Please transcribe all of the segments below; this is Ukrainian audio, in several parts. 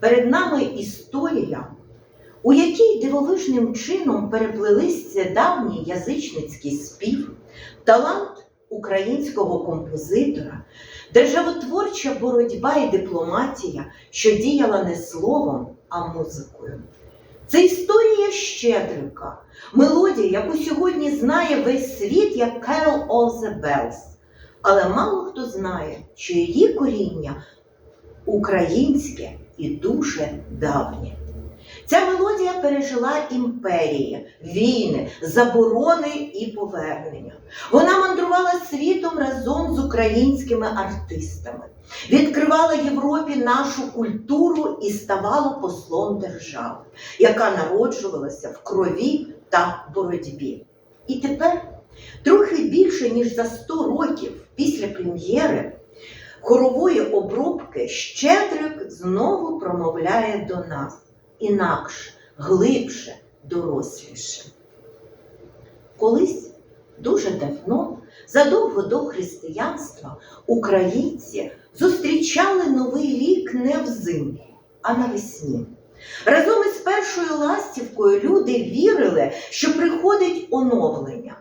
перед нами історія, у якій дивовижним чином переплелися давній язичницький спів, талант українського композитора, державотворча боротьба і дипломатія, що діяла не словом, а музикою. Це історія Щедрика, мелодія, яку сьогодні знає весь світ як Carol of the Bells. Але мало хто знає, що її коріння українське і дуже давнє. Ця мелодія пережила імперії, війни, заборони і повернення. Вона мандрувала світом разом з українськими артистами, відкривала Європі нашу культуру і ставала послом держави, яка народжувалася в крові та боротьбі. І тепер, трохи більше ніж за 100 років після прем'єри хорової обробки, Щедрик знову промовляє до нас інакше, глибше, доросліше. Колись дуже давно, задовго до християнства, українці зустрічали новий рік не взимку, а навесні. Разом із першою ластівкою люди вірили, що приходить оновлення.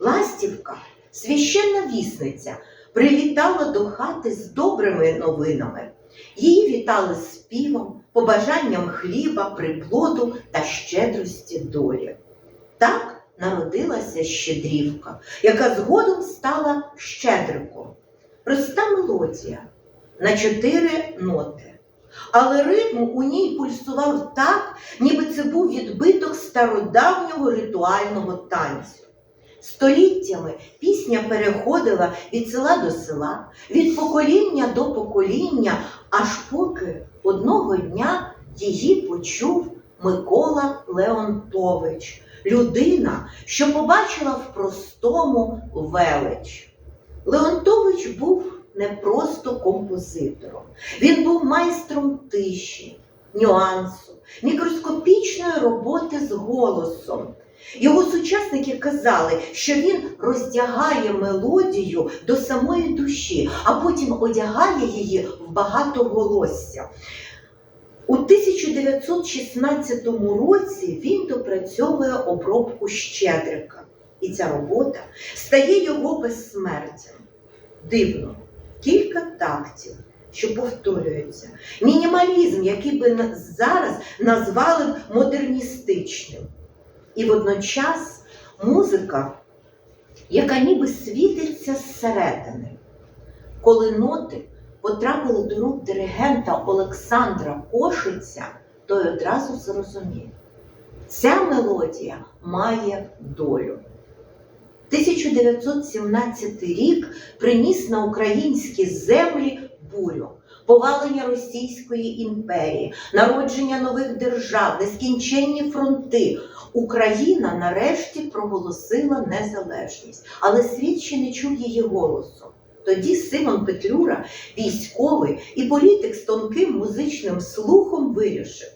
Ластівка, священна вісниця, прилітала до хати з добрими новинами. Її вітали співом, побажанням хліба, приплоду та щедрості долі. Так народилася щедрівка, яка згодом стала щедриком. Проста мелодія на чотири ноти. Але ритм у ній пульсував так, ніби це був відбиток стародавнього ритуального танцю. Століттями пісня переходила від села до села, від покоління до покоління, аж поки одного дня її почув Микола Леонтович, людина, що побачила в простому велич. Леонтович був не просто композитором, він був майстром тиші, нюансу, мікроскопічної роботи з голосом. Його сучасники казали, що він роздягає мелодію до самої душі, а потім одягає її в багатоголосся. У 1916 році він допрацьовує обробку Щедрика, і ця робота стає його безсмертям. Дивно, кілька тактів, що повторюються. Мінімалізм, який би зараз назвали б модерністичним. І водночас музика, яка ніби світиться зсередини. Коли ноти потрапили до рук диригента Олександра Кошиця, той одразу зрозумів, ця мелодія має долю. 1917 рік приніс на українські землі бурю, повалення Російської імперії, народження нових держав, нескінченні фронти. Україна нарешті проголосила незалежність, але світ ще не чув її голосу. Тоді Симон Петлюра, військовий і політик з тонким музичним слухом, вирішив: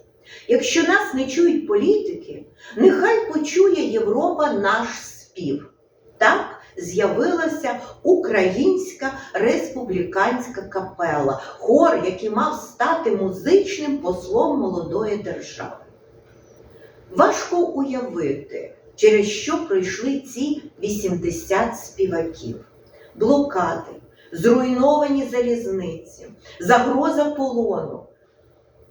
якщо нас не чують політики, нехай почує Європа наш спів. Так з'явилася українська республіканська капела, хор, який мав стати музичним послом молодої держави. Важко уявити, через що пройшли ці 80 співаків, блокади, зруйновані залізниці, загроза полону.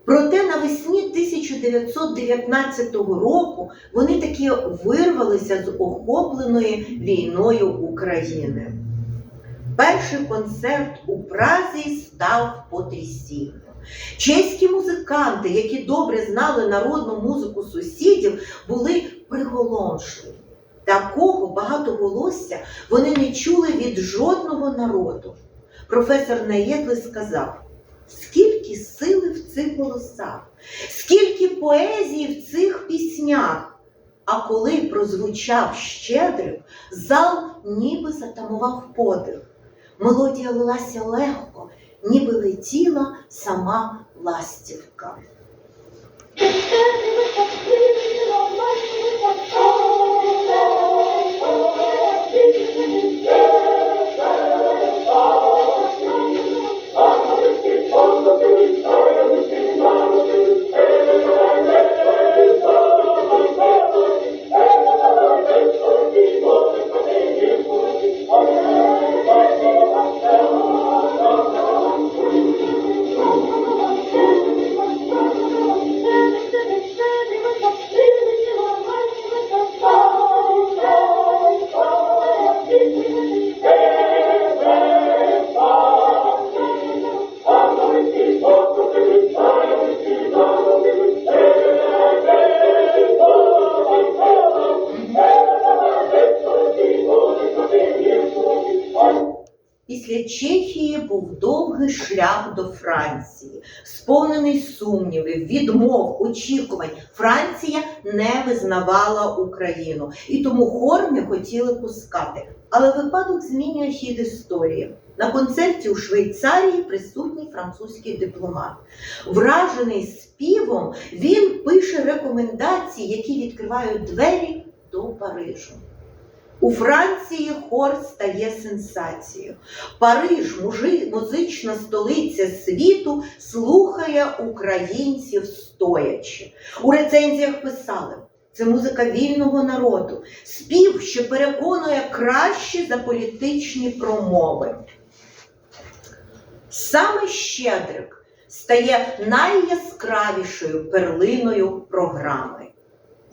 Проте навесні 1919 року вони таки вирвалися з охопленої війною України. Перший концерт у Празі став потрясінням. Чеські музиканти, які добре знали народну музику сусідів, були приголомшливі. Такого багатоголосся вони не чули від жодного народу. Професор Наєдли сказав, скільки сили в цих голосах, скільки поезії в цих піснях. А коли прозвучав щедрик, зал ніби затамував подих. Мелодія лилася легко, ніби летіла сама ластівка. До Франції, сповнений сумнівів, відмов, очікувань. Франція не визнавала Україну, і тому хор не хотіли пускати. Але випадок змінює хід історії. На концерті у Швейцарії присутній французький дипломат. Вражений співом, він пише рекомендації, які відкривають двері до Парижу. У Франції хор стає сенсацією. Париж, музична столиця світу, слухає українців стоячи. У рецензіях писали. Це музика вільного народу, спів, що переконує краще за політичні промови. Саме Щедрик стає найяскравішою перлиною програми.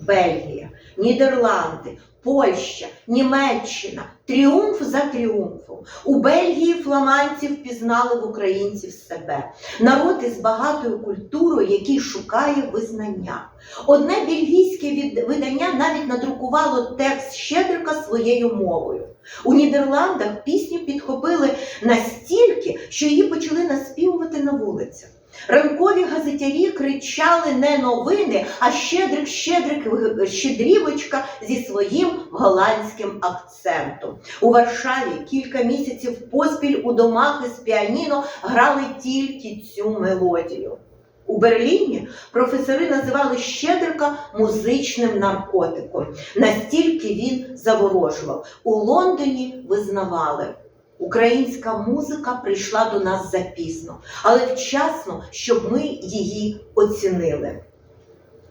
Бельгія, Нідерланди, Польща, Німеччина тріумф за тріумфом. У Бельгії фламандці впізнали в українців себе. Народ із багатою культурою, який шукає визнання. Одне бельгійське видання навіть надрукувало текст Щедрика своєю мовою. У Нідерландах пісню підхопили настільки, що її почали наспівувати на вулицях. Ранкові газетярі кричали не новини, а щедрик, щедрик, щедрівочка зі своїм голландським акцентом. У Варшаві кілька місяців поспіль у домах із піаніно грали тільки цю мелодію. У Берліні професори називали щедрика музичним наркотиком. Настільки він заворожував. У Лондоні визнавали. Українська музика прийшла до нас запізно, але вчасно, щоб ми її оцінили.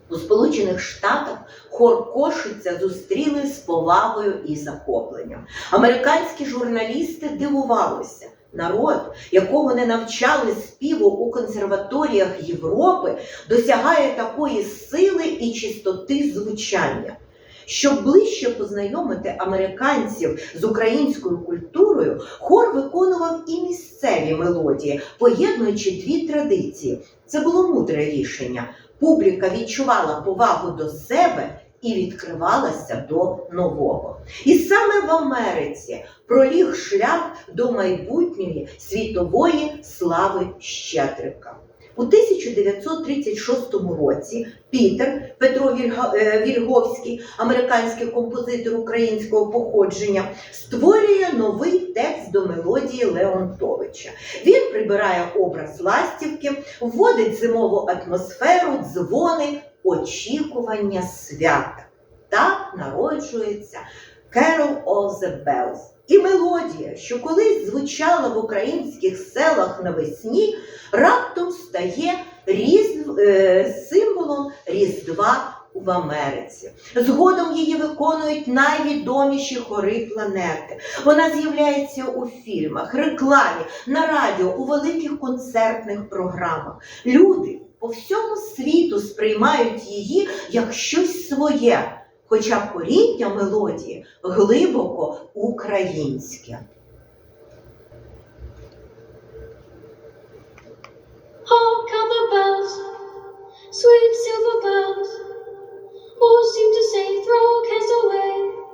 У Сполучених Штатах хор Кошиця зустріли з повагою і захопленням. Американські журналісти дивувалися. Народ, якого не навчали співу у консерваторіях Європи, досягає такої сили і чистоти звучання. Щоб ближче познайомити американців з українською культурою, хор виконував і місцеві мелодії, поєднуючи дві традиції. Це було мудре рішення. Публіка відчувала повагу до себе і відкривалася до нового. І саме в Америці проліг шлях до майбутньої світової слави Щедрика. У 1936 році Пітер Петро е, Вільговський, американський композитор українського походження, створює новий текст до мелодії Леонтовича. Він прибирає образ ластівки, вводить зимову атмосферу, дзвони, очікування свята. Так народжується Carol of the Bells. І мелодія, що колись звучала в українських селах навесні, раптом стає різ... е, символом Різдва в Америці. Згодом її виконують найвідоміші хори планети. Вона з'являється у фільмах, рекламі, на радіо, у великих концертних програмах. Люди по всьому світу сприймають її як щось своє, хоча коріння мелодії глибоко українське. Sweet silver bells, all seem to say, throw cares away.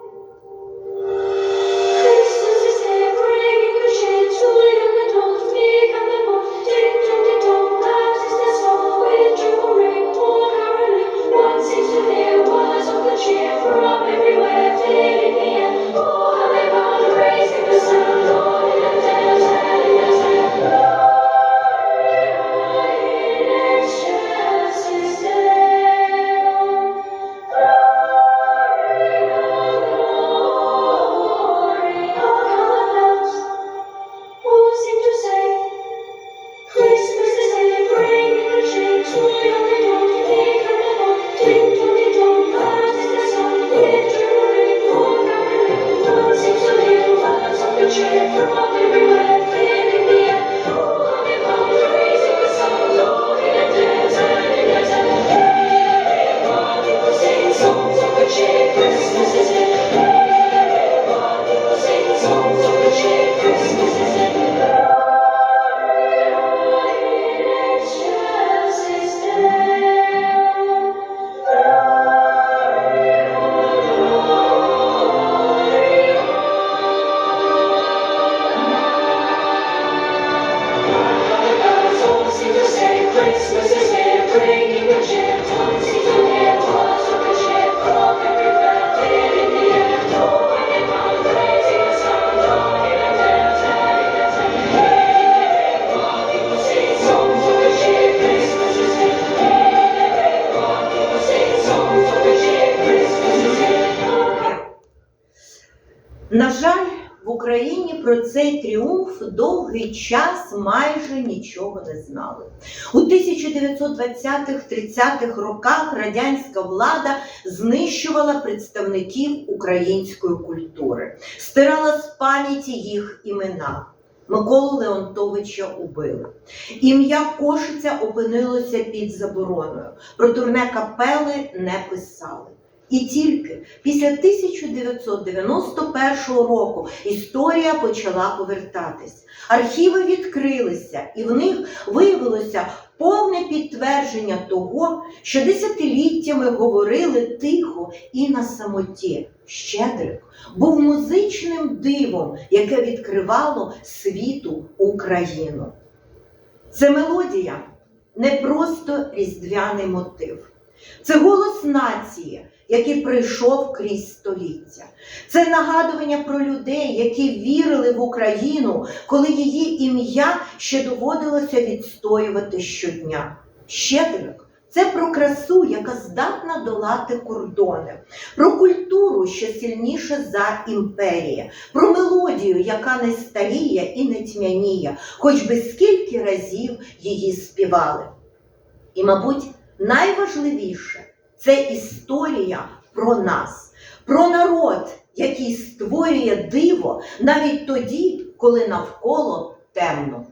На жаль, в Україні про цей тріумф довгий час майже нічого не знали. У 1920-30-х роках радянська влада знищувала представників української культури, стирала з пам'яті їх імена. Миколу Леонтовича убили. Ім'я Кошиця опинилося під забороною. Про турне капели не писали. І тільки після 1991 року історія почала повертатись. Архіви відкрилися, і в них виявилося повне підтвердження того, що десятиліттями говорили тихо і на самоті. Щедрик був музичним дивом, яке відкривало світу Україну. Це мелодія не просто різдвяний мотив. Це голос нації, який прийшов крізь століття. Це нагадування про людей, які вірили в Україну, коли її ім'я ще доводилося відстоювати щодня. Щедрик це про красу, яка здатна долати кордони, про культуру, що сильніша за імперії, про мелодію, яка не старіє і не тьмяніє, хоч би скільки разів її співали. І, мабуть, найважливіше це історія про нас, про народ, який створює диво навіть тоді, коли навколо темно.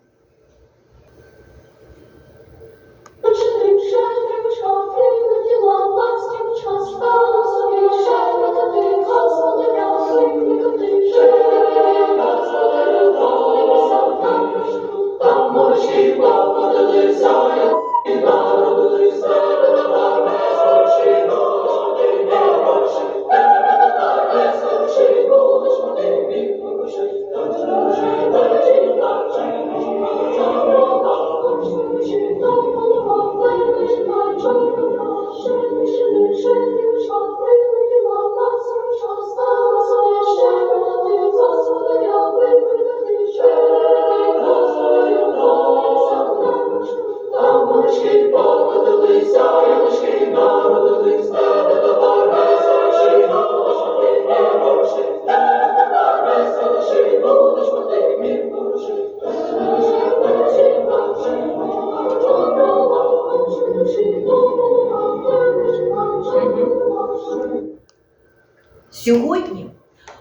Сьогодні,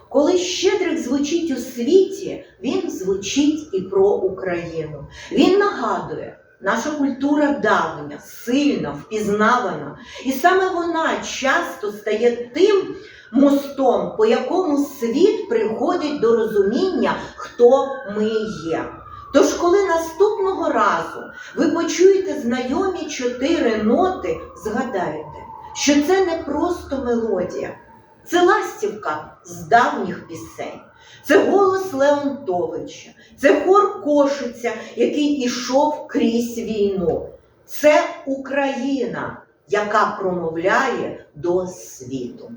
коли Щедрик звучить у світі, він звучить і про Україну. Він нагадує, наша культура давня, сильна, впізнавана, і саме вона часто стає тим мостом, по якому світ приходить до розуміння, хто ми є. Тож, коли наступного разу ви почуєте знайомі чотири ноти, згадайте, що це не просто мелодія. Це ластівка з давніх пісень, це голос Леонтовича, це хор Кошиця, який ішов крізь війну. Це Україна, яка промовляє до світу.